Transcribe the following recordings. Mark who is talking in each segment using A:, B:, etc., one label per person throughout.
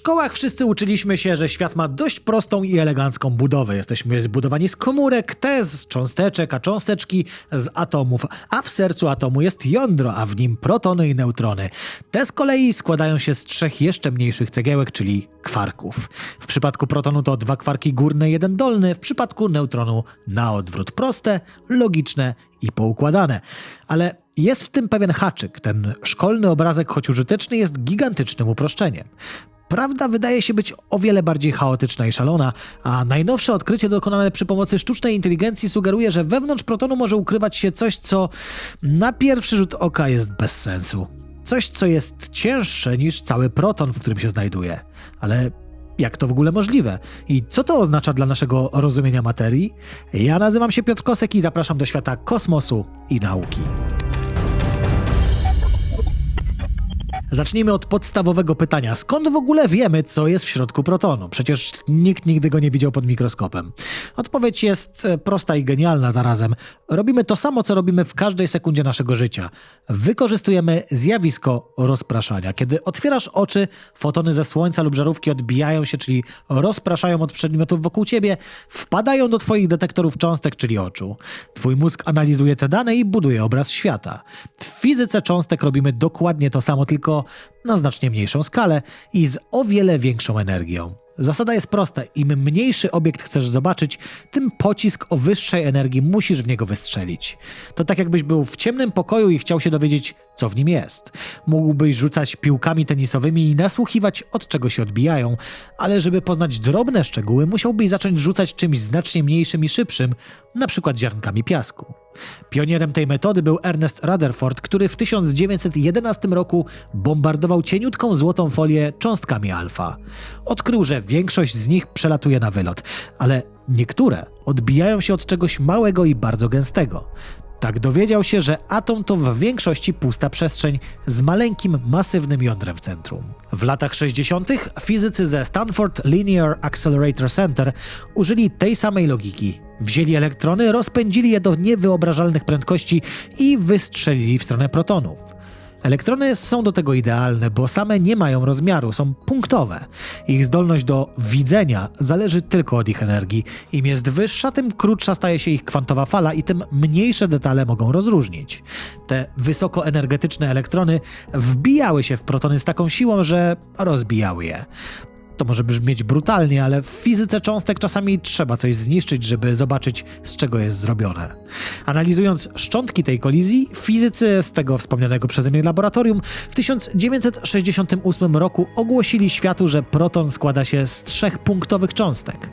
A: szkołach wszyscy uczyliśmy się, że świat ma dość prostą i elegancką budowę. Jesteśmy zbudowani z komórek, te z cząsteczek, a cząsteczki z atomów. A w sercu atomu jest jądro, a w nim protony i neutrony. Te z kolei składają się z trzech jeszcze mniejszych cegiełek, czyli kwarków. W przypadku protonu to dwa kwarki górne, jeden dolny, w przypadku neutronu na odwrót. Proste, logiczne i poukładane. Ale jest w tym pewien haczyk. Ten szkolny obrazek, choć użyteczny, jest gigantycznym uproszczeniem. Prawda wydaje się być o wiele bardziej chaotyczna i szalona, a najnowsze odkrycie dokonane przy pomocy sztucznej inteligencji sugeruje, że wewnątrz protonu może ukrywać się coś, co na pierwszy rzut oka jest bez sensu. Coś, co jest cięższe niż cały proton, w którym się znajduje. Ale jak to w ogóle możliwe? I co to oznacza dla naszego rozumienia materii? Ja nazywam się Piotr Kosek i zapraszam do świata kosmosu i nauki. Zacznijmy od podstawowego pytania. Skąd w ogóle wiemy, co jest w środku protonu? Przecież nikt nigdy go nie widział pod mikroskopem. Odpowiedź jest e, prosta i genialna zarazem. Robimy to samo, co robimy w każdej sekundzie naszego życia. Wykorzystujemy zjawisko rozpraszania. Kiedy otwierasz oczy, fotony ze słońca lub żarówki odbijają się, czyli rozpraszają od przedmiotów wokół ciebie, wpadają do twoich detektorów cząstek, czyli oczu. Twój mózg analizuje te dane i buduje obraz świata. W fizyce cząstek robimy dokładnie to samo, tylko na znacznie mniejszą skalę i z o wiele większą energią. Zasada jest prosta: im mniejszy obiekt chcesz zobaczyć, tym pocisk o wyższej energii musisz w niego wystrzelić. To tak jakbyś był w ciemnym pokoju i chciał się dowiedzieć, co w nim jest. Mógłbyś rzucać piłkami tenisowymi i nasłuchiwać, od czego się odbijają, ale żeby poznać drobne szczegóły, musiałbyś zacząć rzucać czymś znacznie mniejszym i szybszym, na przykład ziarnkami piasku. Pionierem tej metody był Ernest Rutherford, który w 1911 roku bombardował cieniutką złotą folię cząstkami alfa. Odkrył, że większość z nich przelatuje na wylot, ale niektóre odbijają się od czegoś małego i bardzo gęstego. Tak dowiedział się, że atom to w większości pusta przestrzeń z maleńkim, masywnym jądrem w centrum. W latach 60. fizycy ze Stanford Linear Accelerator Center użyli tej samej logiki. Wzięli elektrony, rozpędzili je do niewyobrażalnych prędkości i wystrzelili w stronę protonów. Elektrony są do tego idealne, bo same nie mają rozmiaru, są punktowe. Ich zdolność do widzenia zależy tylko od ich energii. Im jest wyższa, tym krótsza staje się ich kwantowa fala i tym mniejsze detale mogą rozróżnić. Te wysokoenergetyczne elektrony wbijały się w protony z taką siłą, że rozbijały je. To może brzmieć brutalnie, ale w fizyce cząstek czasami trzeba coś zniszczyć, żeby zobaczyć, z czego jest zrobione. Analizując szczątki tej kolizji, fizycy z tego wspomnianego przeze mnie laboratorium w 1968 roku ogłosili światu, że proton składa się z trzech punktowych cząstek.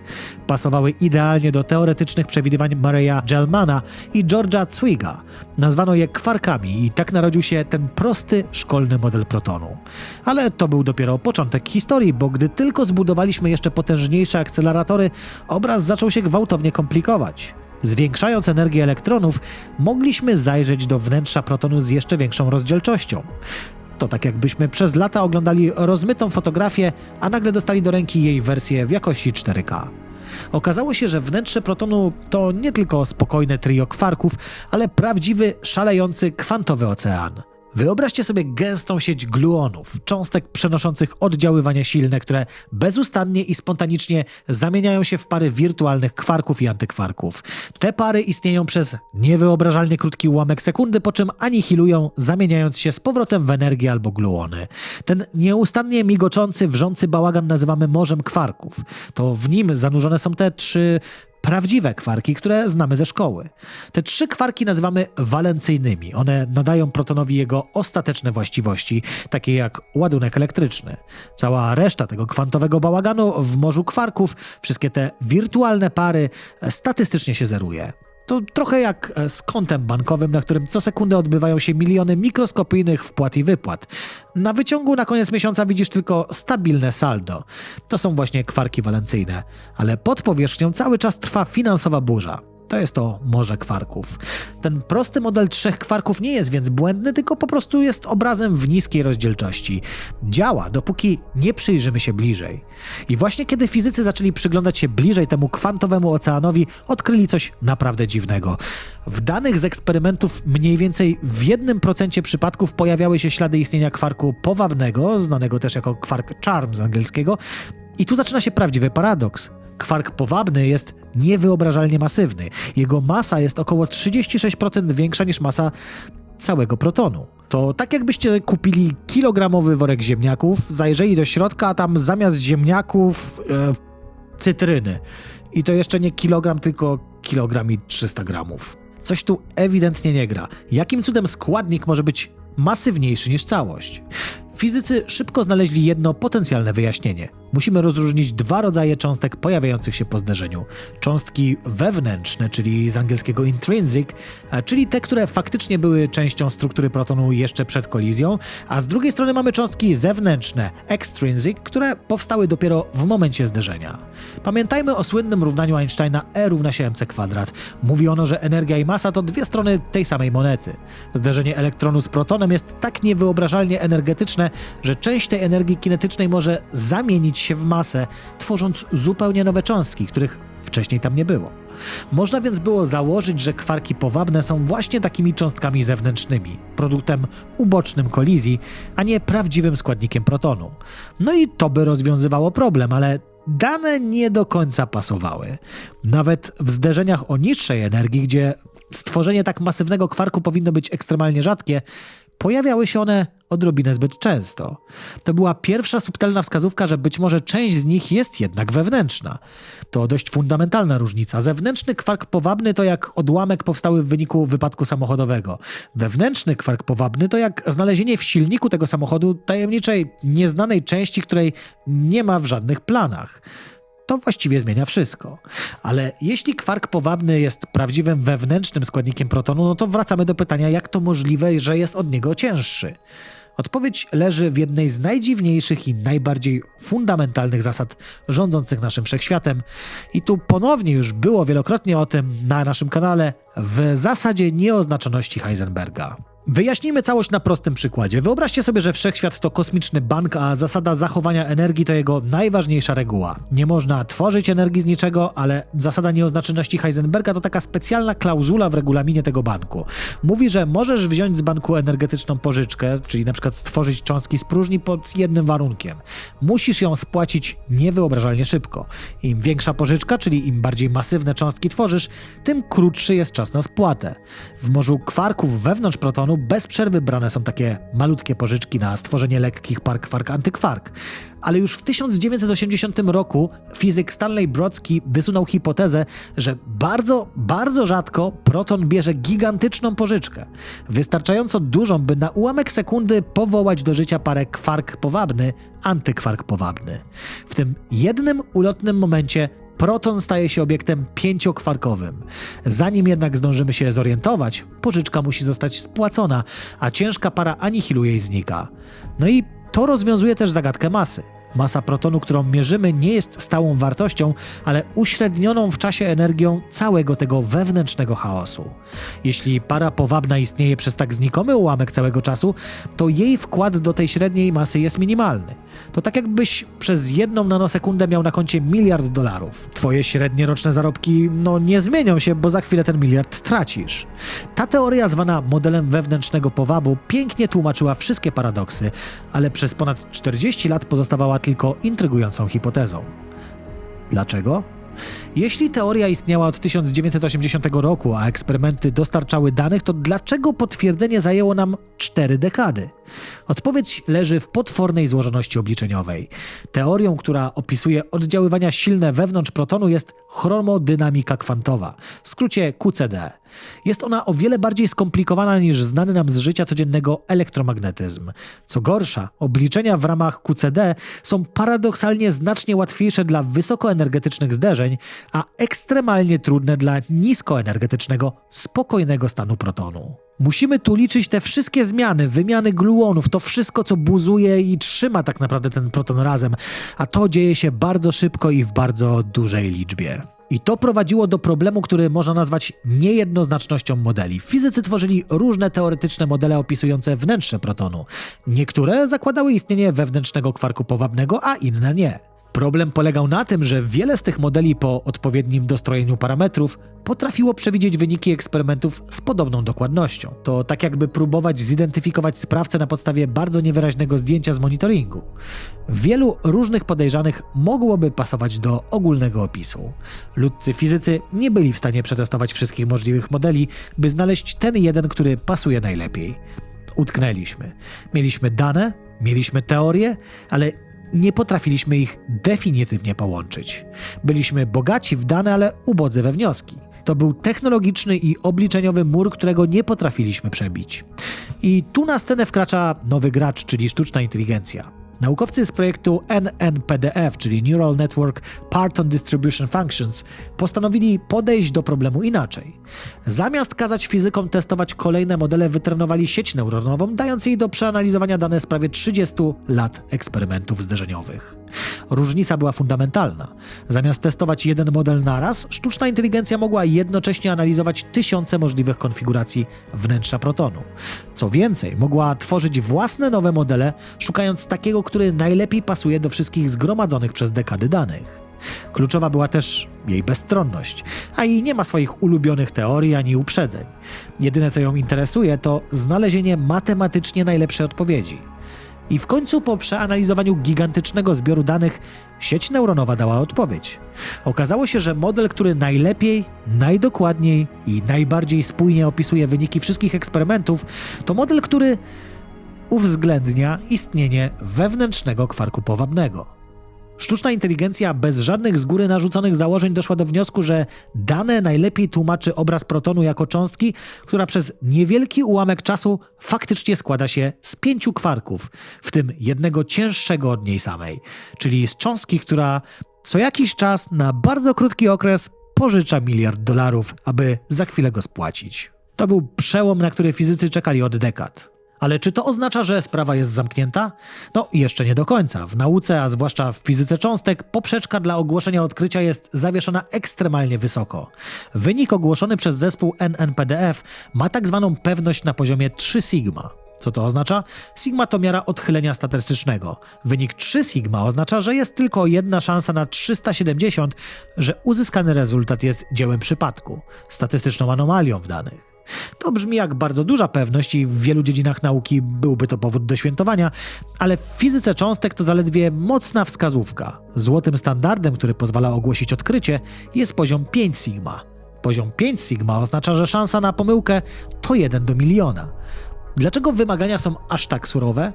A: Pasowały idealnie do teoretycznych przewidywań Murraya Gell-Mana i George'a Zwiga. Nazwano je kwarkami i tak narodził się ten prosty, szkolny model protonu. Ale to był dopiero początek historii, bo gdy tylko zbudowaliśmy jeszcze potężniejsze akceleratory, obraz zaczął się gwałtownie komplikować. Zwiększając energię elektronów, mogliśmy zajrzeć do wnętrza protonu z jeszcze większą rozdzielczością. To tak jakbyśmy przez lata oglądali rozmytą fotografię, a nagle dostali do ręki jej wersję w jakości 4K. Okazało się, że wnętrze protonu to nie tylko spokojne trio kwarków, ale prawdziwy, szalejący kwantowy ocean. Wyobraźcie sobie gęstą sieć gluonów, cząstek przenoszących oddziaływania silne, które bezustannie i spontanicznie zamieniają się w pary wirtualnych kwarków i antykwarków. Te pary istnieją przez niewyobrażalnie krótki ułamek sekundy, po czym anihilują, zamieniając się z powrotem w energię albo gluony. Ten nieustannie migoczący, wrzący bałagan nazywamy morzem kwarków. To w nim zanurzone są te trzy prawdziwe kwarki, które znamy ze szkoły. Te trzy kwarki nazywamy walencyjnymi. One nadają protonowi jego ostateczne właściwości, takie jak ładunek elektryczny. Cała reszta tego kwantowego bałaganu w morzu kwarków, wszystkie te wirtualne pary statystycznie się zeruje. To trochę jak e, z kontem bankowym, na którym co sekundę odbywają się miliony mikroskopijnych wpłat i wypłat. Na wyciągu na koniec miesiąca widzisz tylko stabilne saldo. To są właśnie kwarki walencyjne, ale pod powierzchnią cały czas trwa finansowa burza. To jest to morze kwarków. Ten prosty model trzech kwarków nie jest więc błędny, tylko po prostu jest obrazem w niskiej rozdzielczości. Działa, dopóki nie przyjrzymy się bliżej. I właśnie kiedy fizycy zaczęli przyglądać się bliżej temu kwantowemu oceanowi, odkryli coś naprawdę dziwnego. W danych z eksperymentów mniej więcej w jednym procencie przypadków pojawiały się ślady istnienia kwarku powabnego, znanego też jako kwark charm z angielskiego. I tu zaczyna się prawdziwy paradoks. Kwark powabny jest niewyobrażalnie masywny. Jego masa jest około 36% większa niż masa całego protonu. To tak jakbyście kupili kilogramowy worek ziemniaków, zajrzeli do środka, a tam zamiast ziemniaków e, cytryny. I to jeszcze nie kilogram, tylko kilogram i 300 gramów. Coś tu ewidentnie nie gra. Jakim cudem składnik może być masywniejszy niż całość? Fizycy szybko znaleźli jedno potencjalne wyjaśnienie. Musimy rozróżnić dwa rodzaje cząstek pojawiających się po zderzeniu. Cząstki wewnętrzne, czyli z angielskiego intrinsic, a czyli te, które faktycznie były częścią struktury protonu jeszcze przed kolizją, a z drugiej strony mamy cząstki zewnętrzne, extrinsic, które powstały dopiero w momencie zderzenia. Pamiętajmy o słynnym równaniu Einsteina E równa się mc kwadrat. Mówi ono, że energia i masa to dwie strony tej samej monety. Zderzenie elektronu z protonem jest tak niewyobrażalnie energetyczne, że część tej energii kinetycznej może zamienić się w masę, tworząc zupełnie nowe cząstki, których wcześniej tam nie było. Można więc było założyć, że kwarki powabne są właśnie takimi cząstkami zewnętrznymi, produktem ubocznym kolizji, a nie prawdziwym składnikiem protonu. No i to by rozwiązywało problem, ale dane nie do końca pasowały. Nawet w zderzeniach o niższej energii, gdzie stworzenie tak masywnego kwarku powinno być ekstremalnie rzadkie, pojawiały się one odrobinę zbyt często. To była pierwsza subtelna wskazówka, że być może część z nich jest jednak wewnętrzna. To dość fundamentalna różnica. Zewnętrzny kwark powabny to jak odłamek powstały w wyniku wypadku samochodowego. Wewnętrzny kwark powabny to jak znalezienie w silniku tego samochodu tajemniczej, nieznanej części, której nie ma w żadnych planach to właściwie zmienia wszystko. Ale jeśli kwark powabny jest prawdziwym wewnętrznym składnikiem protonu, no to wracamy do pytania, jak to możliwe, że jest od niego cięższy. Odpowiedź leży w jednej z najdziwniejszych i najbardziej fundamentalnych zasad rządzących naszym wszechświatem. I tu ponownie już było wielokrotnie o tym na naszym kanale w zasadzie nieoznaczoności Heisenberga. Wyjaśnijmy całość na prostym przykładzie. Wyobraźcie sobie, że wszechświat to kosmiczny bank, a zasada zachowania energii to jego najważniejsza reguła. Nie można tworzyć energii z niczego, ale zasada nieoznaczoności Heisenberga to taka specjalna klauzula w regulaminie tego banku. Mówi, że możesz wziąć z banku energetyczną pożyczkę, czyli na przykład stworzyć cząstki z próżni pod jednym warunkiem. Musisz ją spłacić niewyobrażalnie szybko. Im większa pożyczka, czyli im bardziej masywne cząstki tworzysz, tym krótszy jest czas na spłatę. W morzu kwarków wewnątrz protonu bez przerwy brane są takie malutkie pożyczki na stworzenie lekkich par-kwark-antykwark. Ale już w 1980 roku fizyk Stanley Brodsky wysunął hipotezę, że bardzo, bardzo rzadko proton bierze gigantyczną pożyczkę, wystarczająco dużą, by na ułamek sekundy powołać do życia parę kwark powabny, antykwark powabny. W tym jednym ulotnym momencie proton staje się obiektem pięciokwarkowym. Zanim jednak zdążymy się zorientować, pożyczka musi zostać spłacona, a ciężka para anihiluje i znika. No i to rozwiązuje też zagadkę masy. Masa protonu, którą mierzymy, nie jest stałą wartością, ale uśrednioną w czasie energią całego tego wewnętrznego chaosu. Jeśli para powabna istnieje przez tak znikomy ułamek całego czasu, to jej wkład do tej średniej masy jest minimalny. To tak jakbyś przez jedną nanosekundę miał na koncie miliard dolarów. Twoje średnie roczne zarobki no nie zmienią się, bo za chwilę ten miliard tracisz. Ta teoria zwana modelem wewnętrznego powabu pięknie tłumaczyła wszystkie paradoksy, ale przez ponad 40 lat pozostawała tylko intrygującą hipotezą. Dlaczego? Jeśli teoria istniała od 1980 roku, a eksperymenty dostarczały danych, to dlaczego potwierdzenie zajęło nam 4 dekady? Odpowiedź leży w potwornej złożoności obliczeniowej. Teorią, która opisuje oddziaływania silne wewnątrz protonu jest chromodynamika kwantowa, w skrócie QCD. Jest ona o wiele bardziej skomplikowana niż znany nam z życia codziennego elektromagnetyzm. Co gorsza, obliczenia w ramach QCD są paradoksalnie znacznie łatwiejsze dla wysokoenergetycznych zderzeń, a ekstremalnie trudne dla niskoenergetycznego, spokojnego stanu protonu. Musimy tu liczyć te wszystkie zmiany, wymiany gluonów, to wszystko, co buzuje i trzyma tak naprawdę ten proton razem, a to dzieje się bardzo szybko i w bardzo dużej liczbie. I to prowadziło do problemu, który można nazwać niejednoznacznością modeli. Fizycy tworzyli różne teoretyczne modele opisujące wnętrze protonu. Niektóre zakładały istnienie wewnętrznego kwarku powabnego, a inne nie. Problem polegał na tym, że wiele z tych modeli po odpowiednim dostrojeniu parametrów potrafiło przewidzieć wyniki eksperymentów z podobną dokładnością. To tak jakby próbować zidentyfikować sprawcę na podstawie bardzo niewyraźnego zdjęcia z monitoringu. Wielu różnych podejrzanych mogłoby pasować do ogólnego opisu. Ludcy fizycy nie byli w stanie przetestować wszystkich możliwych modeli, by znaleźć ten jeden, który pasuje najlepiej. Utknęliśmy. Mieliśmy dane, mieliśmy teorie, ale nie potrafiliśmy ich definitywnie połączyć. Byliśmy bogaci w dane, ale ubodzy we wnioski. To był technologiczny i obliczeniowy mur, którego nie potrafiliśmy przebić. I tu na scenę wkracza nowy gracz, czyli sztuczna inteligencja. Naukowcy z projektu NNPDF, czyli Neural Network Parton Distribution Functions, postanowili podejść do problemu inaczej. Zamiast kazać fizykom testować kolejne modele, wytrenowali sieć neuronową, dając jej do przeanalizowania dane z prawie 30 lat eksperymentów zderzeniowych. Różnica była fundamentalna. Zamiast testować jeden model naraz, sztuczna inteligencja mogła jednocześnie analizować tysiące możliwych konfiguracji wnętrza protonu. Co więcej, mogła tworzyć własne nowe modele, szukając takiego, który najlepiej pasuje do wszystkich zgromadzonych przez dekady danych. Kluczowa była też jej bezstronność, a i nie ma swoich ulubionych teorii ani uprzedzeń. Jedyne co ją interesuje to znalezienie matematycznie najlepszej odpowiedzi. I w końcu po przeanalizowaniu gigantycznego zbioru danych sieć neuronowa dała odpowiedź. Okazało się, że model, który najlepiej, najdokładniej i najbardziej spójnie opisuje wyniki wszystkich eksperymentów, to model, który uwzględnia istnienie wewnętrznego kwarku powabnego. Sztuczna inteligencja bez żadnych z góry narzuconych założeń doszła do wniosku, że dane najlepiej tłumaczy obraz protonu jako cząstki, która przez niewielki ułamek czasu faktycznie składa się z pięciu kwarków, w tym jednego cięższego od niej samej, czyli z cząstki, która co jakiś czas na bardzo krótki okres pożycza miliard dolarów, aby za chwilę go spłacić. To był przełom, na który fizycy czekali od dekad. Ale czy to oznacza, że sprawa jest zamknięta? No, jeszcze nie do końca. W nauce, a zwłaszcza w fizyce cząstek, poprzeczka dla ogłoszenia odkrycia jest zawieszona ekstremalnie wysoko. Wynik ogłoszony przez zespół NNPDF ma tak zwaną pewność na poziomie 3 sigma. Co to oznacza? Sigma to miara odchylenia statystycznego. Wynik 3 sigma oznacza, że jest tylko jedna szansa na 370, że uzyskany rezultat jest dziełem przypadku, statystyczną anomalią w danych. To brzmi jak bardzo duża pewność i w wielu dziedzinach nauki byłby to powód do świętowania, ale w fizyce cząstek to zaledwie mocna wskazówka. Złotym standardem, który pozwala ogłosić odkrycie, jest poziom 5 sigma. Poziom 5 sigma oznacza, że szansa na pomyłkę to 1 do miliona. Dlaczego wymagania są aż tak surowe?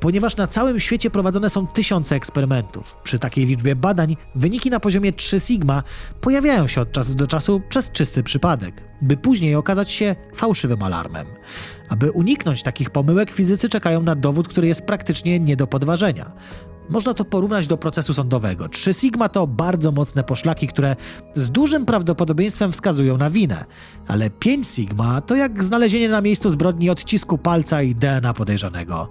A: Ponieważ na całym świecie prowadzone są tysiące eksperymentów. Przy takiej liczbie badań wyniki na poziomie 3 sigma pojawiają się od czasu do czasu przez czysty przypadek, by później okazać się fałszywym alarmem. Aby uniknąć takich pomyłek, fizycy czekają na dowód, który jest praktycznie nie do podważenia. Można to porównać do procesu sądowego. 3 sigma to bardzo mocne poszlaki, które z dużym prawdopodobieństwem wskazują na winę, ale 5 sigma to jak znalezienie na miejscu zbrodni odcisku palca i DNA podejrzanego.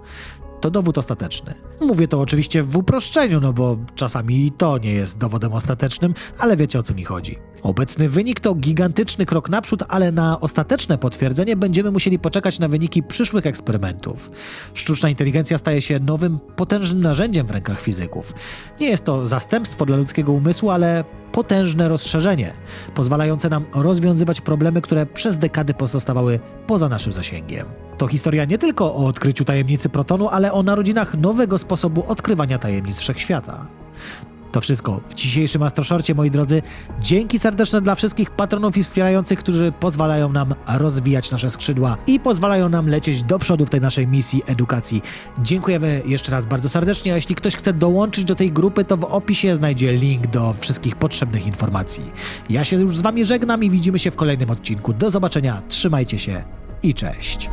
A: To dowód ostateczny. Mówię to oczywiście w uproszczeniu, no bo czasami i to nie jest dowodem ostatecznym, ale wiecie o co mi chodzi. Obecny wynik to gigantyczny krok naprzód, ale na ostateczne potwierdzenie będziemy musieli poczekać na wyniki przyszłych eksperymentów. Sztuczna inteligencja staje się nowym, potężnym narzędziem w rękach fizyków. Nie jest to zastępstwo dla ludzkiego umysłu, ale potężne rozszerzenie, pozwalające nam rozwiązywać problemy, które przez dekady pozostawały poza naszym zasięgiem. To historia nie tylko o odkryciu tajemnicy protonu, ale o narodzinach nowego sposobu odkrywania tajemnic wszechświata. To wszystko w dzisiejszym Astroszorcie, moi drodzy. Dzięki serdeczne dla wszystkich patronów i wspierających, którzy pozwalają nam rozwijać nasze skrzydła i pozwalają nam lecieć do przodu w tej naszej misji edukacji. Dziękujemy jeszcze raz bardzo serdecznie, a jeśli ktoś chce dołączyć do tej grupy, to w opisie znajdzie link do wszystkich potrzebnych informacji. Ja się już z wami żegnam i widzimy się w kolejnym odcinku. Do zobaczenia, trzymajcie się i cześć.